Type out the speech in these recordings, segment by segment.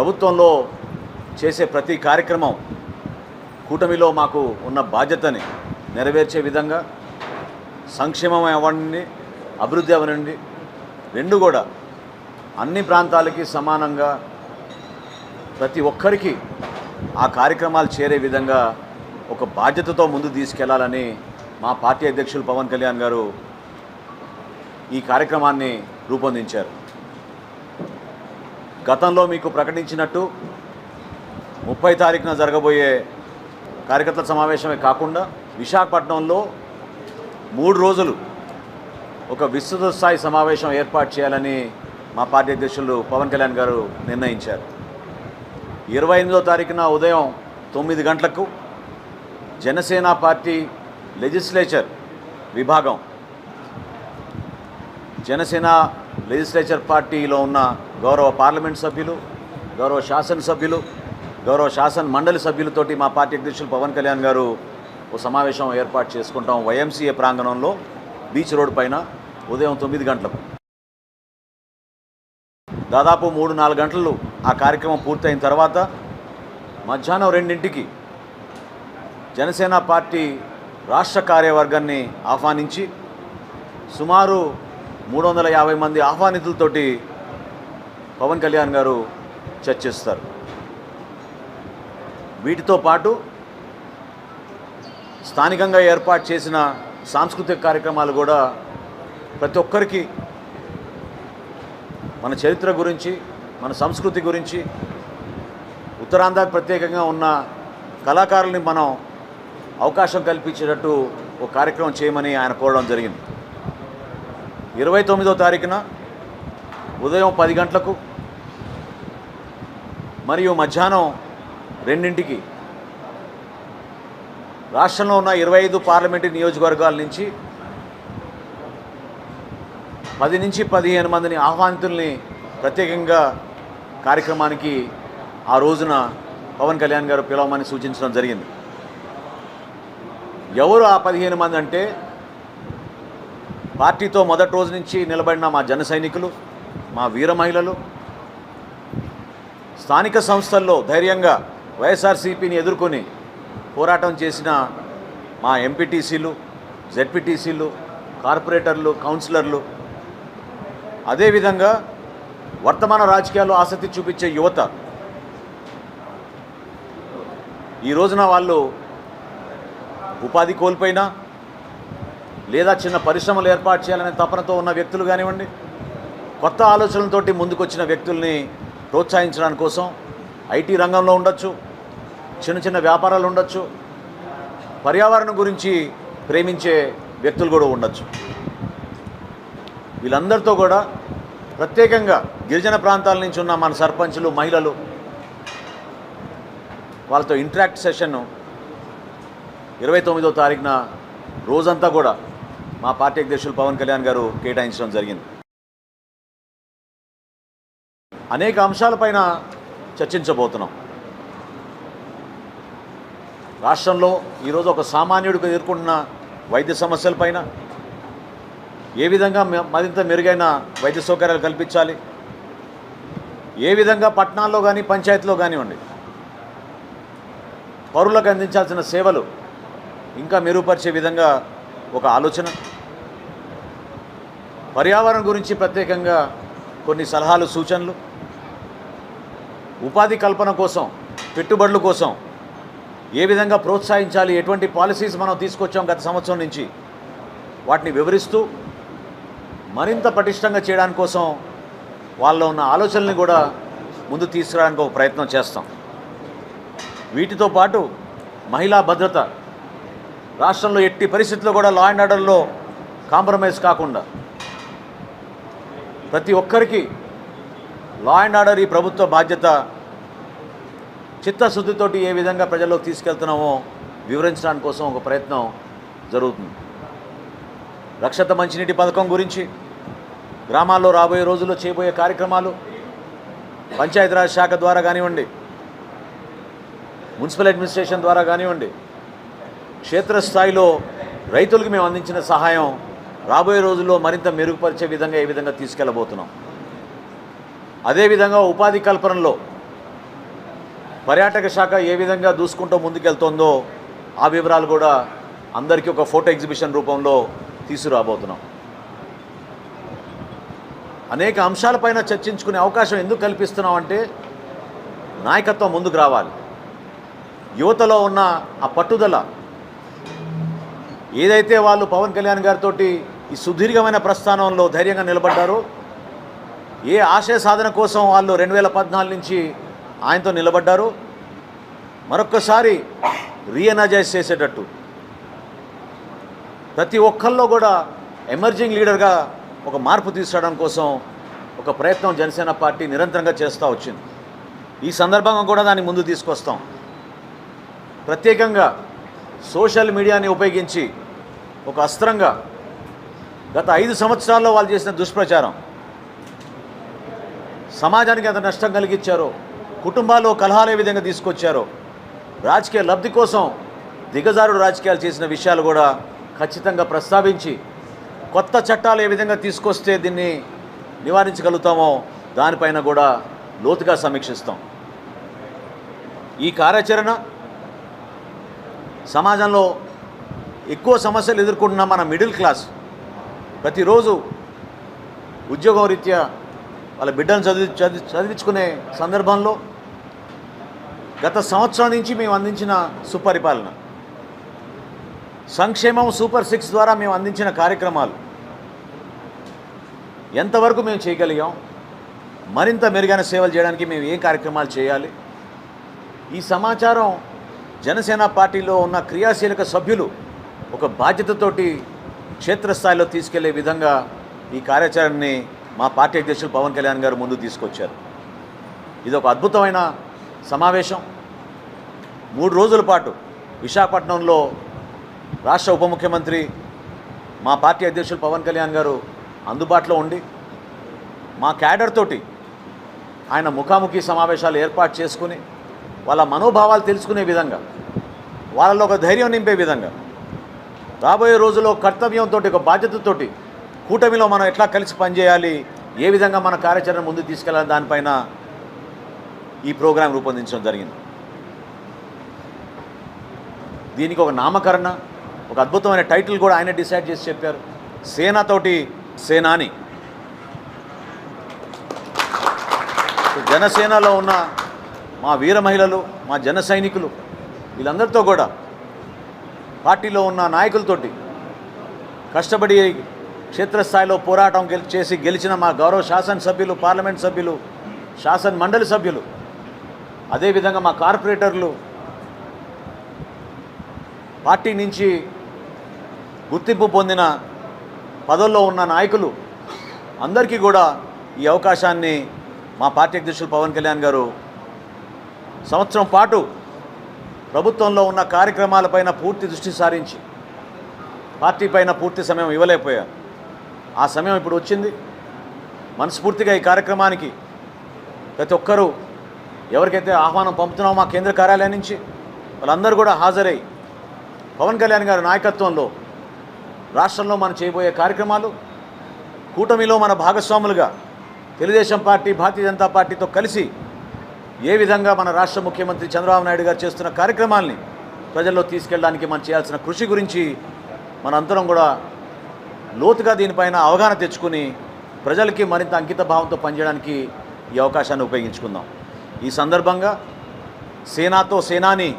ప్రభుత్వంలో చేసే ప్రతి కార్యక్రమం కూటమిలో మాకు ఉన్న బాధ్యతని నెరవేర్చే విధంగా సంక్షేమం అవ్వండి అభివృద్ధి అవ్వనండి రెండు కూడా అన్ని ప్రాంతాలకి సమానంగా ప్రతి ఒక్కరికి ఆ కార్యక్రమాలు చేరే విధంగా ఒక బాధ్యతతో ముందు తీసుకెళ్ళాలని మా పార్టీ అధ్యక్షులు పవన్ కళ్యాణ్ గారు ఈ కార్యక్రమాన్ని రూపొందించారు. గతంలో మీకు ప్రకటించినట్టు ముప్పై తారీఖున జరగబోయే కార్యకర్తల సమావేశమే కాకుండా విశాఖపట్నంలో మూడు రోజులు ఒక విస్తృత స్థాయి సమావేశం ఏర్పాటు చేయాలని మా పార్టీ అధ్యక్షులు పవన్ కళ్యాణ్ గారు నిర్ణయించారు. ఇరవై ఎనిమిదో తారీఖున ఉదయం తొమ్మిది గంటలకు జనసేన పార్టీ లెజిస్లేచర్ విభాగం జనసేన లెజిస్లేచర్ పార్టీలో ఉన్న గౌరవ పార్లమెంట్ సభ్యులు గౌరవ శాసనసభ్యులు గౌరవ శాసన మండలి సభ్యులతోటి మా పార్టీ అధ్యక్షులు పవన్ కళ్యాణ్ గారు ఓ సమావేశం ఏర్పాటు చేసుకుంటాం వైఎంసీఏ ప్రాంగణంలో బీచ్ రోడ్ పైన ఉదయం తొమ్మిది గంటలకు. దాదాపు మూడు నాలుగు గంటలు ఆ కార్యక్రమం పూర్తయిన తర్వాత మధ్యాహ్నం రెండింటికి జనసేన పార్టీ రాష్ట్ర కార్యవర్గాన్ని ఆహ్వానించి సుమారు మూడు వందల యాభై మంది ఆహ్వానితులతోటి పవన్ కళ్యాణ్ గారు చర్చిస్తారు. వీటితో పాటు స్థానికంగా ఏర్పాటు చేసిన సాంస్కృతిక కార్యక్రమాలు కూడా ప్రతి ఒక్కరికి మన చరిత్ర గురించి మన సంస్కృతి గురించి ఉత్తరాంధ్రకు ప్రత్యేకంగా ఉన్న కళాకారుల్ని మనం అవకాశం కల్పించేటట్టు ఒక కార్యక్రమం చేయమని ఆయన కోరడం జరిగింది. ఇరవై తొమ్మిదో తారీఖున ఉదయం పది గంటలకు మరియు మధ్యాహ్నం రెండింటికి రాష్ట్రంలో ఉన్న ఇరవై ఐదు పార్లమెంటు నియోజకవర్గాల నుంచి పది నుంచి పదిహేను మందిని ఆహ్వానితుల్ని ప్రత్యేకంగా కార్యక్రమానికి ఆ రోజున పవన్ కళ్యాణ్ గారు పిలవమని సూచించడం జరిగింది. ఎవరు ఆ పదిహేను మంది అంటే పార్టీతో మొదటి రోజు నుంచి నిలబడిన మా జన సైనికులు మా వీర మహిళలు స్థానిక సంస్థల్లో ధైర్యంగా వైఎస్ఆర్సీపీని ఎదుర్కొని పోరాటం చేసిన మా ఎంపీటీసీలు జెడ్పీటీసీలు కార్పొరేటర్లు కౌన్సిలర్లు అదేవిధంగా వర్తమాన రాజకీయాల్లో ఆసక్తి చూపించే యువత. ఈ రోజున వాళ్ళు ఉపాధి కోల్పోయినా లేదా చిన్న పరిశ్రమలు ఏర్పాటు చేయాలనే తపనతో ఉన్న వ్యక్తులు కానివ్వండి కొత్త ఆలోచనలతోటి ముందుకొచ్చిన వ్యక్తుల్ని ప్రోత్సహించడానికి కోసం ఐటీ రంగంలో ఉండొచ్చు చిన్న చిన్న వ్యాపారాలు ఉండొచ్చు పర్యావరణం గురించి ప్రేమించే వ్యక్తులు కూడా ఉండొచ్చు. వీళ్ళందరితో కూడా ప్రత్యేకంగా గిరిజన ప్రాంతాల నుంచి ఉన్న మన సర్పంచులు మహిళలు వాళ్ళతో ఇంటరాక్ట్ సెషన్ ఇరవై తొమ్మిదో తారీఖున రోజంతా కూడా మా పార్టీ అధ్యక్షులు పవన్ కళ్యాణ్ గారు కేటాయించడం జరిగింది. అనేక అంశాలపైన చర్చించబోతున్నాం. రాష్ట్రంలో ఈరోజు ఒక సామాన్యుడికి ఎదుర్కొంటున్న వైద్య సమస్యలపైన ఏ విధంగా మ- మరింత మెరుగైన వైద్య సౌకర్యాలు కల్పించాలి? ఏ విధంగా పట్టణాల్లో కానీ పంచాయతీలో కానివ్వండి పౌరులకు అందించాల్సిన సేవలు ఇంకా మెరుగుపరిచే విధంగా ఒక ఆలోచన పర్యావరణం గురించి ప్రత్యేకంగా కొన్ని సలహాలు సూచనలు. ఉపాధి కల్పన కోసం పెట్టుబడుల కోసం ఏ విధంగా ప్రోత్సహించాలి ఎటువంటి పాలసీస్ మనం తీసుకొచ్చాం గత సంవత్సరం నుంచి వాటిని వివరిస్తూ మరింత పటిష్టంగా చేయడాని కోసం వాళ్ళలో ఉన్న ఆలోచనల్ని కూడా ముందు తీసుకురావడానికి ఒక ప్రయత్నం చేస్తాం. వీటితో పాటు మహిళా భద్రత. రాష్ట్రంలో ఎట్టి పరిస్థితుల్లో కూడా లా అండ్ ఆర్డర్లో కాంప్రమైజ్ కాకుండా ప్రతి ఒక్కరికి లా అండ్ ఆర్డర్ ఈ ప్రభుత్వ బాధ్యత చిత్తశుద్ధితోటి ఏ విధంగా ప్రజల్లోకి తీసుకెళ్తున్నామో వివరించడానికి కోసం ఒక ప్రయత్నం జరుగుతుంది. రక్షత మంచినీటి పథకం గురించి గ్రామాల్లో రాబోయే రోజుల్లో చేయబోయే కార్యక్రమాలు పంచాయతీరాజ్ శాఖ ద్వారా కానివ్వండి మున్సిపల్ అడ్మినిస్ట్రేషన్ ద్వారా కానివ్వండి క్షేత్రస్థాయిలో రైతులకు మేము అందించిన సహాయం రాబోయే రోజుల్లో మరింత మెరుగుపరిచే విధంగా ఏ విధంగా తీసుకెళ్ళబోతున్నాం? అదేవిధంగా ఉపాధి కల్పనలో పర్యాటక శాఖ ఏ విధంగా దూసుకుంటూ ముందుకెళ్తుందో ఆ వివరాలు కూడా అందరికీ ఒక ఫోటో ఎగ్జిబిషన్ రూపంలో తీసుకురాబోతున్నాం. అనేక అంశాలపైన చర్చించుకునే అవకాశం ఎందుకు కల్పిస్తున్నాం అంటే నాయకత్వం ముందుకు రావాలి. యువతలో ఉన్న ఆ పట్టుదల ఏదైతే వాళ్ళు పవన్ కళ్యాణ్ గారితో ఈ సుదీర్ఘమైన ప్రస్థానంలో ధైర్యంగా నిలబడ్డారు. ఏ ఆశయ సాధన కోసం వాళ్ళు రెండు వేల పద్నాలుగు నుంచి ఆయనతో నిలబడ్డారు. మరొక్కసారి రీఎనర్జైజ్ చేసేటట్టు. ప్రతి ఒక్కళ్ళలో కూడా ఎమర్జింగ్ లీడర్గా ఒక మార్పు తీసుకురావడం కోసం ఒక ప్రయత్నం జనసేన పార్టీ నిరంతరంగా చేస్తూ వచ్చింది. ఈ సందర్భంగా కూడా దాన్ని ముందు తీసుకొస్తాం. ప్రత్యేకంగా సోషల్ మీడియాని ఉపయోగించి ఒక అస్త్రంగా గత ఐదు సంవత్సరాల్లో వాళ్ళు చేసిన దుష్ప్రచారం. సమాజానికి ఎంత నష్టం కలిగించారో కుటుంబాల్లో కలహాలు ఏ విధంగా తీసుకొచ్చారో రాజకీయ లబ్ధి కోసం దిగజారుడు రాజకీయాలు చేసిన విషయాలు కూడా ఖచ్చితంగా ప్రస్తావించి కొత్త చట్టాలు ఏ విధంగా తీసుకొస్తే దీన్ని నివారించగలుగుతామో దానిపైన కూడా లోతుగా సమీక్షిస్తాం. ఈ కార్యాచరణ సమాజంలో ఎక్కువ సమస్యలు ఎదుర్కొంటున్న మన మిడిల్ క్లాస్ ప్రతిరోజు ఉద్యోగం రీత్యా వాళ్ళ బిడ్డను చదివి చదివి చదివించుకునే సందర్భంలో గత సంవత్సరం నుంచి మేము అందించిన సుపరిపాలన సంక్షేమం సూపర్ సిక్స్ ద్వారా మేము అందించిన కార్యక్రమాలు ఎంతవరకు మేము చేయగలిగాం మరింత మెరుగైన సేవలు చేయడానికి మేము ఏ కార్యక్రమాలు చేయాలి ఈ సమాచారం జనసేన పార్టీలో ఉన్న క్రియాశీలక సభ్యులు ఒక బాధ్యతతోటి క్షేత్రస్థాయిలో తీసుకెళ్ళే విధంగా ఈ కార్యాచరణని మా పార్టీ అధ్యక్షులు పవన్ కళ్యాణ్ గారు ముందు తీసుకొచ్చారు. ఇది ఒక అద్భుతమైన సమావేశం. మూడు రోజుల పాటు విశాఖపట్నంలో రాష్ట్ర ఉప ముఖ్యమంత్రి మా పార్టీ అధ్యక్షులు పవన్ కళ్యాణ్ గారు అందుబాటులో ఉండి మా క్యాడర్ తోటి ఆయన ముఖాముఖి సమావేశాలు ఏర్పాటు చేసుకుని వాళ్ళ మనోభావాలు తెలుసుకునే విధంగా వాళ్ళలో ఒక ధైర్యం నింపే విధంగా రాబోయే రోజుల్లో కర్తవ్యంతో ఒక బాధ్యతతోటి కూటమిలో మనం ఎట్లా కలిసి పనిచేయాలి ఏ విధంగా మన కార్యాచరణ ముందుకు తీసుకెళ్ళాలి దానిపైన ఈ ప్రోగ్రాం రూపొందించడం జరిగింది. దీనికి ఒక నామకరణ ఒక అద్భుతమైన టైటిల్ కూడా ఆయన డిసైడ్ చేసి చెప్పారు. సేనతోటి సేనాని. జనసేనలో ఉన్న మా వీర మహిళలు మా జన సైనికులు వీళ్ళందరితో కూడా పార్టీలో ఉన్న నాయకులతోటి కష్టపడి క్షేత్రస్థాయిలో పోరాటం గెలి చేసి గెలిచిన మా గౌరవ శాసనసభ్యులు పార్లమెంట్ సభ్యులు శాసన మండలి సభ్యులు అదేవిధంగా మా కార్పొరేటర్లు పార్టీ నుంచి గుర్తింపు పొందిన పదవుల్లో ఉన్న నాయకులు అందరికీ కూడా ఈ అవకాశాన్ని మా పార్టీ అధ్యక్షులు పవన్ కళ్యాణ్ గారు సంవత్సరం పాటు ప్రభుత్వంలో ఉన్న కార్యక్రమాలపైన పూర్తి దృష్టి సారించి పార్టీ పైన పూర్తి సమయం ఇవ్వలేకపోయారు ఆ సమయం ఇప్పుడు వచ్చింది. మనస్ఫూర్తిగా ఈ కార్యక్రమానికి ప్రతి ఒక్కరూ ఎవరికైతే ఆహ్వానం పంపుతున్నామో మా కేంద్ర కార్యాలయం నుంచి వాళ్ళందరూ కూడా హాజరై పవన్ కళ్యాణ్ గారి నాయకత్వంలో రాష్ట్రంలో మనం చేయబోయే కార్యక్రమాలు కూటమిలో మన భాగస్వాములుగా తెలుగుదేశం పార్టీ భారతీయ జనతా పార్టీతో కలిసి ఏ విధంగా మన రాష్ట్ర ముఖ్యమంత్రి చంద్రబాబు నాయుడు గారు చేస్తున్న కార్యక్రమాల్ని ప్రజల్లో తీసుకెళ్ళడానికి మనం చేయాల్సిన కృషి గురించి మనందరం కూడా లోతుగా దీనిపైన అవగాహన తెచ్చుకుని ప్రజలకి మరింత అంకిత భావంతో పనిచేయడానికి ఈ అవకాశాన్ని ఉపయోగించుకుందాం. ఈ సందర్భంగా సేనాతో సేనాని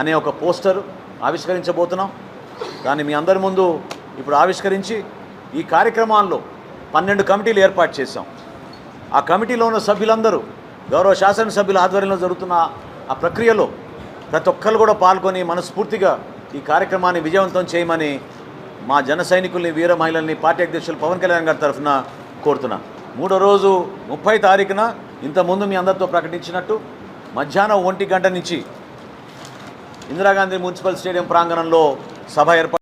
అనే ఒక పోస్టర్ ఆవిష్కరించబోతున్నాం. దాన్ని మీ అందరి ముందు ఇప్పుడు ఆవిష్కరించి ఈ కార్యక్రమాల్లో పన్నెండు కమిటీలు ఏర్పాటు చేశాం. ఆ కమిటీలో ఉన్న సభ్యులందరూ గౌరవ శాసనసభ్యుల ఆధ్వర్యంలో జరుగుతున్న ఆ ప్రక్రియలో ప్రతి ఒక్కరు కూడా పాల్గొని మనస్ఫూర్తిగా ఈ కార్యక్రమాన్ని విజయవంతం చేయమని మా జన సైనికుల్ని వీర మహిళల్ని పార్టీ అధ్యక్షులు పవన్ కళ్యాణ్ గారి తరఫున కోరుతున్నా. మూడో రోజు ముప్పై తారీఖున ఇంతకుముందు మీ అందరితో ప్రకటించినట్టు మధ్యాహ్నం ఒంటి గంట నుంచి ఇందిరాగాంధీ మున్సిపల్ స్టేడియం ప్రాంగణంలో సభ ఏర్పాటు